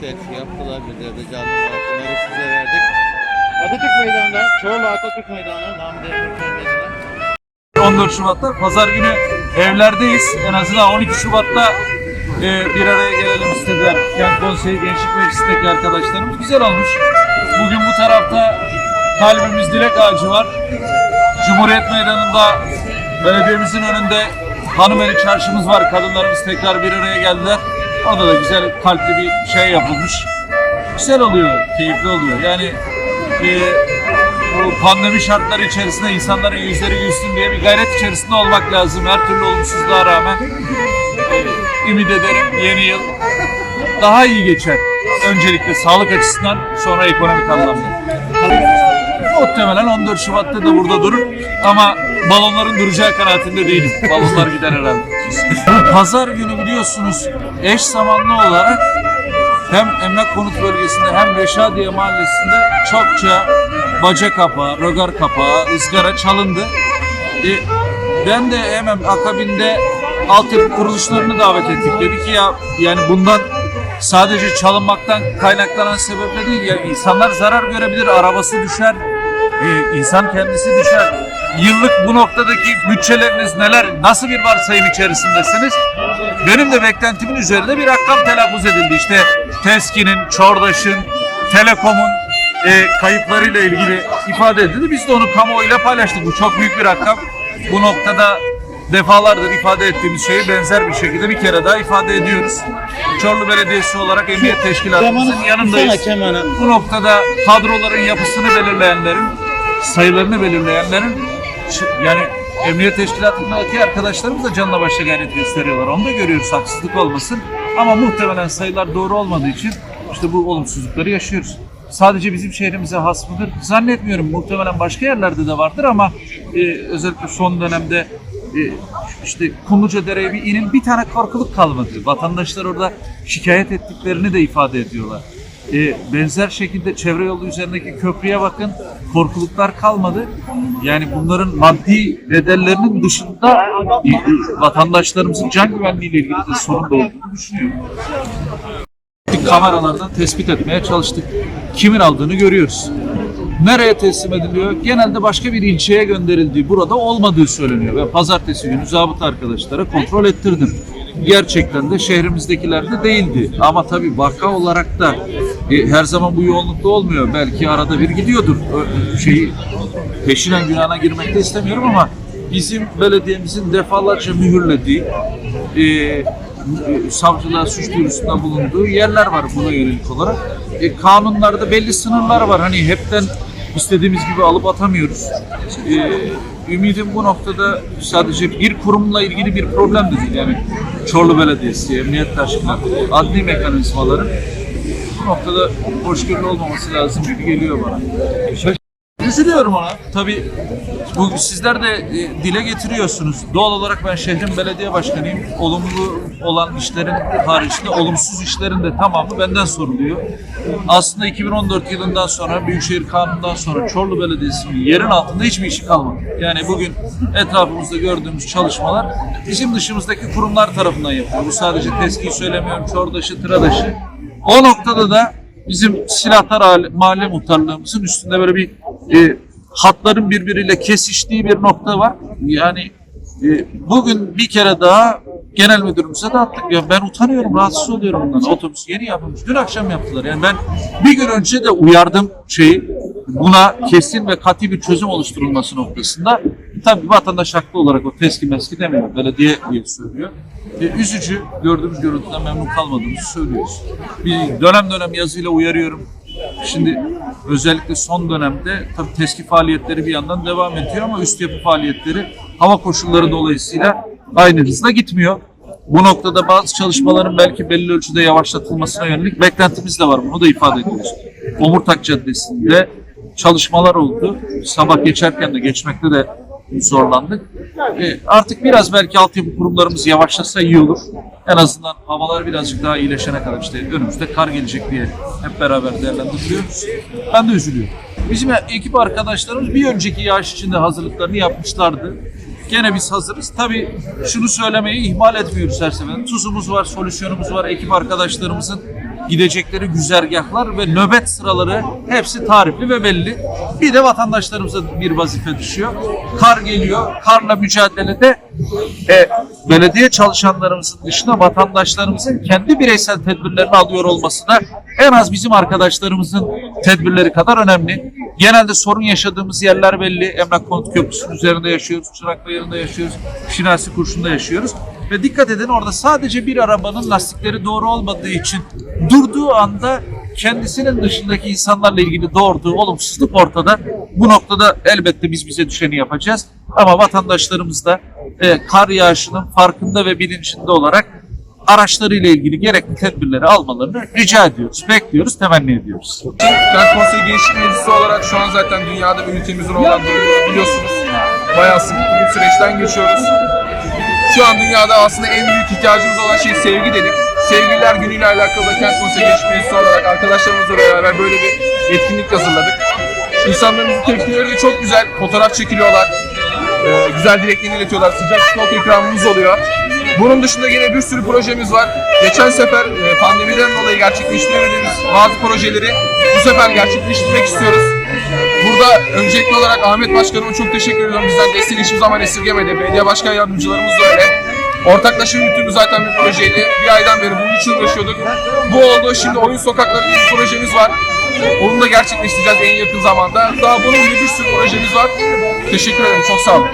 Selfie yaptılar bir de canlı var. Bunları size verdik. Atatürk Meydanı'nda, Çorlu Atatürk Meydanı, Demirköy Meydanı. 14 Şubat'ta pazar günü evlerdeyiz. En azından 12 Şubat'ta e, bir araya gelelim istediler. Kent Konseyi Gençlik Meclisi'ndeki arkadaşlarımız. Güzel olmuş. Bugün bu tarafta kalbimiz dilek ağacı var. Cumhuriyet Meydanı'nda belediyemizin önünde Hanımeli Çarşımız var. Kadınlarımız tekrar bir araya geldiler. Orada da güzel kalpli bir şey yapılmış. Güzel oluyor, keyifli oluyor. Yani e, bu pandemi şartları içerisinde insanların yüzleri gülsün diye bir gayret içerisinde olmak lazım. Her türlü olumsuzluğa rağmen e, ümit ederim yeni yıl daha iyi geçer. Öncelikle sağlık açısından sonra ekonomik anlamda. Muhtemelen 14 Şubat'ta da burada durur ama balonların duracağı kanaatinde değilim. Balonlar gider herhalde. Pazar günü biliyorsunuz eş zamanlı olarak hem Emlak Konut Bölgesi'nde hem Reşadiye Mahallesi'nde çokça baca kapağı, rögar kapağı, ızgara çalındı. E, ben de hemen akabinde altyapı kuruluşlarını davet ettik. Dedi ki ya yani bundan sadece çalınmaktan kaynaklanan sebeple değil ya insanlar zarar görebilir, arabası düşer, e, insan kendisi düşer. Yıllık bu noktadaki bütçeleriniz neler, nasıl bir varsayım içerisindesiniz? Benim de beklentimin üzerinde bir rakam telaffuz edildi. İşte TESKİ'nin, Çordaş'ın, Telekom'un e, kayıplarıyla ilgili ifade edildi. Biz de onu kamuoyuyla paylaştık. Bu çok büyük bir rakam. Bu noktada defalardır ifade ettiğimiz şeyi benzer bir şekilde bir kere daha ifade ediyoruz. Çorlu Belediyesi olarak Emniyet Teşkilatımızın yanındayız. Bu noktada kadroların yapısını belirleyenlerin, sayılarını belirleyenlerin yani Emniyet Teşkilatı'ndaki arkadaşlarımız da canla başla gayret gösteriyorlar. Onu da görüyoruz haksızlık olmasın. Ama muhtemelen sayılar doğru olmadığı için işte bu olumsuzlukları yaşıyoruz. Sadece bizim şehrimize has mıdır? Zannetmiyorum. Muhtemelen başka yerlerde de vardır ama e, özellikle son dönemde e, işte Kumluca Dere'ye bir inin bir tane korkuluk kalmadı. Vatandaşlar orada şikayet ettiklerini de ifade ediyorlar. E, benzer şekilde çevre yolu üzerindeki köprüye bakın korkuluklar kalmadı. Yani bunların maddi bedellerinin dışında e, vatandaşlarımızın can güvenliğiyle ilgili de sorun da olduğunu düşünüyorum. Kameralardan tespit etmeye çalıştık. Kimin aldığını görüyoruz. Nereye teslim ediliyor? Genelde başka bir ilçeye gönderildiği, burada olmadığı söyleniyor. Ve pazartesi günü zabıta arkadaşlara kontrol ettirdim. Gerçekten de şehrimizdekiler de değildi. Ama tabii vaka olarak da e, her zaman bu yoğunlukta olmuyor. Belki arada bir gidiyordur. Ö- şeyi peşinen günahına girmek de istemiyorum ama bizim belediyemizin defalarca mühürlediği e, e, savcılığa suç duyurusunda bulunduğu yerler var buna yönelik olarak. E, kanunlarda belli sınırlar var. Hani hepten istediğimiz gibi alıp atamıyoruz. E, ümidim bu noktada sadece bir kurumla ilgili bir problem de değil. Yani Çorlu Belediyesi, Emniyet Teşkilatı, adli mekanizmaların bu noktada hoşgörülü olmaması lazım gibi geliyor bana. Üzülüyorum ona. Tabii bu sizler de e, dile getiriyorsunuz. Doğal olarak ben şehrin belediye başkanıyım. Olumlu olan işlerin haricinde olumsuz işlerin de tamamı benden soruluyor. Aslında 2014 yılından sonra Büyükşehir Kanunu'ndan sonra Çorlu Belediyesi'nin yerin altında hiçbir işi kalmadı. Yani bugün etrafımızda gördüğümüz çalışmalar bizim dışımızdaki kurumlar tarafından yapılıyor. Bu sadece TESKİ'yi söylemiyorum, Çordaş'ı, Tıradaş'ı. O noktada da bizim silahlar mahalle muhtarlığımızın üstünde böyle bir e, hatların birbiriyle kesiştiği bir nokta var. Yani e, bugün bir kere daha genel müdürümüze de attık. Ya ben utanıyorum, rahatsız oluyorum bundan. Otobüs yeni yapılmış. Dün akşam yaptılar. Yani ben bir gün önce de uyardım şeyi. Buna kesin ve katı bir çözüm oluşturulması noktasında. Tabii vatandaş haklı olarak o teski meski demiyor. Belediye diye söylüyor. E, üzücü gördüğümüz görüntüden memnun kalmadığımızı söylüyoruz. Bir dönem dönem yazıyla uyarıyorum. Şimdi özellikle son dönemde tabii teski faaliyetleri bir yandan devam ediyor ama üst yapı faaliyetleri hava koşulları dolayısıyla aynı hızla gitmiyor. Bu noktada bazı çalışmaların belki belli ölçüde yavaşlatılmasına yönelik beklentimiz de var. Bunu da ifade ediyoruz. Omurtak Caddesi'nde çalışmalar oldu. Sabah geçerken de geçmekte de zorlandık. E, artık biraz belki altyapı kurumlarımız yavaşlasa iyi olur. En azından havalar birazcık daha iyileşene kadar işte önümüzde kar gelecek diye hep beraber değerlendiriyoruz. Ben de üzülüyorum. Bizim ekip arkadaşlarımız bir önceki yağış içinde hazırlıklarını yapmışlardı. Gene biz hazırız. Tabii şunu söylemeyi ihmal etmiyoruz her seferinde. Tuzumuz var, solüsyonumuz var. Ekip arkadaşlarımızın gidecekleri güzergahlar ve nöbet sıraları hepsi tarifli ve belli. Bir de vatandaşlarımıza bir vazife düşüyor. Kar geliyor. Karla mücadelede e, belediye çalışanlarımızın dışında vatandaşlarımızın kendi bireysel tedbirlerini alıyor olması da en az bizim arkadaşlarımızın tedbirleri kadar önemli. Genelde sorun yaşadığımız yerler belli. Emlak Konut Köprüsü'nün üzerinde yaşıyoruz, Çıraklı yerinde yaşıyoruz, Şinasi Kurşun'da yaşıyoruz. Ve dikkat edin orada sadece bir arabanın lastikleri doğru olmadığı için durduğu anda kendisinin dışındaki insanlarla ilgili doğurduğu olumsuzluk ortada. Bu noktada elbette biz bize düşeni yapacağız. Ama vatandaşlarımız da e, kar yağışının farkında ve bilincinde olarak araçlarıyla ilgili gerekli tedbirleri almalarını rica ediyoruz, bekliyoruz, temenni ediyoruz. Kent Konseyi Gençlik Meclisi olarak şu an zaten dünyada bir ülkemizin olan durumunu biliyorsunuz. Bayağı sıkıntı bir süreçten geçiyoruz. Şu an dünyada aslında en büyük ihtiyacımız olan şey sevgi dedik. Sevgililer günüyle alakalı da Kent Konseyi Gençlik Meclisi olarak arkadaşlarımızla beraber böyle bir etkinlik hazırladık. İnsanlarımızın tepkileri de çok güzel. Fotoğraf çekiliyorlar. Ee, güzel dileklerini iletiyorlar. Sıcak stok ikramımız oluyor. Bunun dışında yine bir sürü projemiz var. Geçen sefer e, pandemiden dolayı gerçekleştiremediğimiz bazı projeleri bu sefer gerçekleştirmek istiyoruz. Burada öncelikli olarak Ahmet Başkanıma çok teşekkür ediyorum. Bizden desteği hiçbir zaman esirgemedi. Belediye başkan yardımcılarımız da öyle. Ortaklaşa yürüttüğümüz zaten bir projeydi. Bir aydan beri bunun için uğraşıyorduk. Bu oldu. Şimdi oyun sokakları diye bir projemiz var. Onu da gerçekleştireceğiz en yakın zamanda. Daha bunun gibi bir sürü projemiz var. Teşekkür ederim. Çok sağ olun.